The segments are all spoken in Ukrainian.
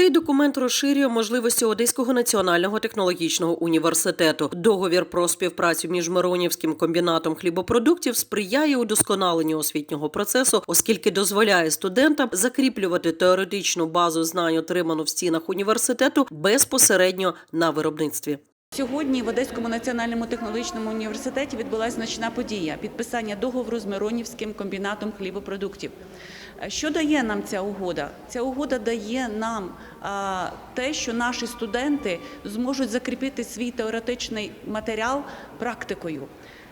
Цей документ розширює можливості Одеського національного технологічного університету. Договір про співпрацю між Миронівським комбінатом хлібопродуктів сприяє удосконаленню освітнього процесу, оскільки дозволяє студентам закріплювати теоретичну базу знань, отриману в стінах університету, безпосередньо на виробництві. Сьогодні в Одеському національному технологічному університеті відбулася значна подія підписання договору з Миронівським комбінатом хлібопродуктів. Е, Що дає нам ця угода? Ця угода дає нам те, що наші студенти зможуть закріпити свій теоретичний матеріал практикою.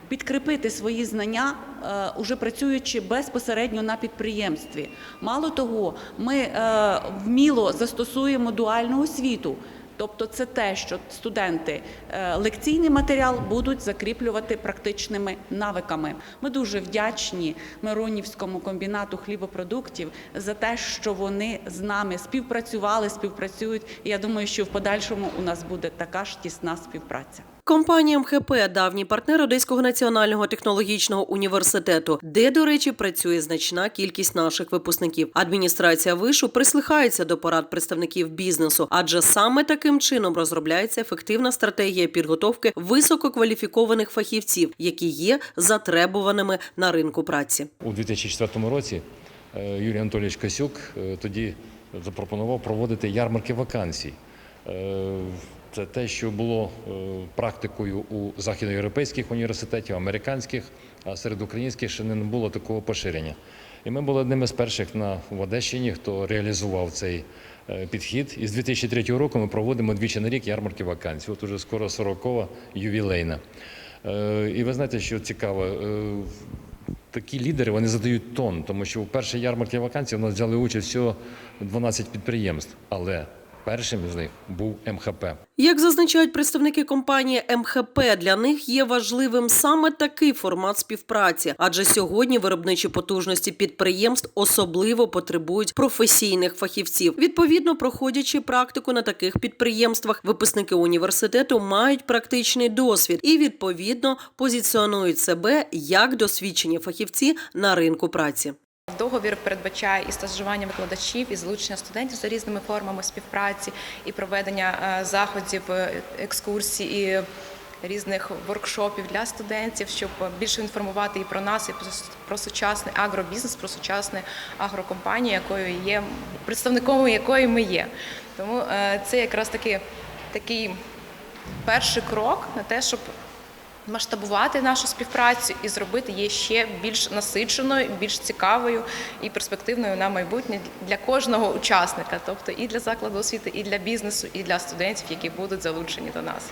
Підкріпити свої знання, е, уже працюючи безпосередньо на підприємстві. Мало того, ми е, вміло застосуємо дуальну освіту. Тобто це те, що студенти е, лекційний матеріал будуть закріплювати практичними навиками. Ми дуже вдячні Миронівському комбінату хлібопродуктів за те, що вони з нами співпрацювали, співпрацюють. І я думаю, що в подальшому у нас буде така ж тісна співпраця. Компанія МХП давній партнер Одеського національного технологічного університету, де, до речі, працює значна кількість наших випускників. Адміністрація вишу прислухається до порад представників бізнесу, адже саме таким чином розробляється ефективна стратегія підготовки висококваліфікованих фахівців, які є затребуваними на ринку праці. У 2004 році е, Юрій Анатолійович Косюк е, тоді запропонував проводити ярмарки вакансій. Це те, що було е, практикою у західноєвропейських університетів, американських, а серед українських ще не було такого поширення. І ми були одними з перших на Одещині, хто реалізував цей е, підхід. І з 2003 року ми проводимо двічі на рік ярмарки вакансій. От уже скоро 40-кова ювілейна. Е, І ви знаєте, що цікаво, такі лідери вони задають тон, тому що в першій ярмарці вакансій у нас взяли участь всього 12 підприємств, але першим з них був МХП. Як зазначають представники компанії МХП, для них є важливим саме такий формат співпраці, адже сьогодні виробничі потужності підприємств особливо потребують професійних фахівців. Відповідно, проходячи практику на таких підприємствах, випускники університету мають практичний досвід і відповідно позиціонують себе як досвідчені фахівці на ринку праці. Договір передбачає і стажування викладачів, і залучення студентів за різними формами співпраці, і проведення е, заходів, е, екскурсій і різних воркшопів для студентів, щоб більше інформувати і про нас, і про сучасний агробізнес, про сучасну агрокомпанію, якою є представником якої ми є. Тому е, це якраз таки такий перший крок на те, щоб масштабувати нашу співпрацю і зробити її ще більш насиченою, більш цікавою і перспективною на майбутнє для кожного учасника, тобто і для закладу освіти, і для бізнесу, і для студентів, які будуть залучені до нас.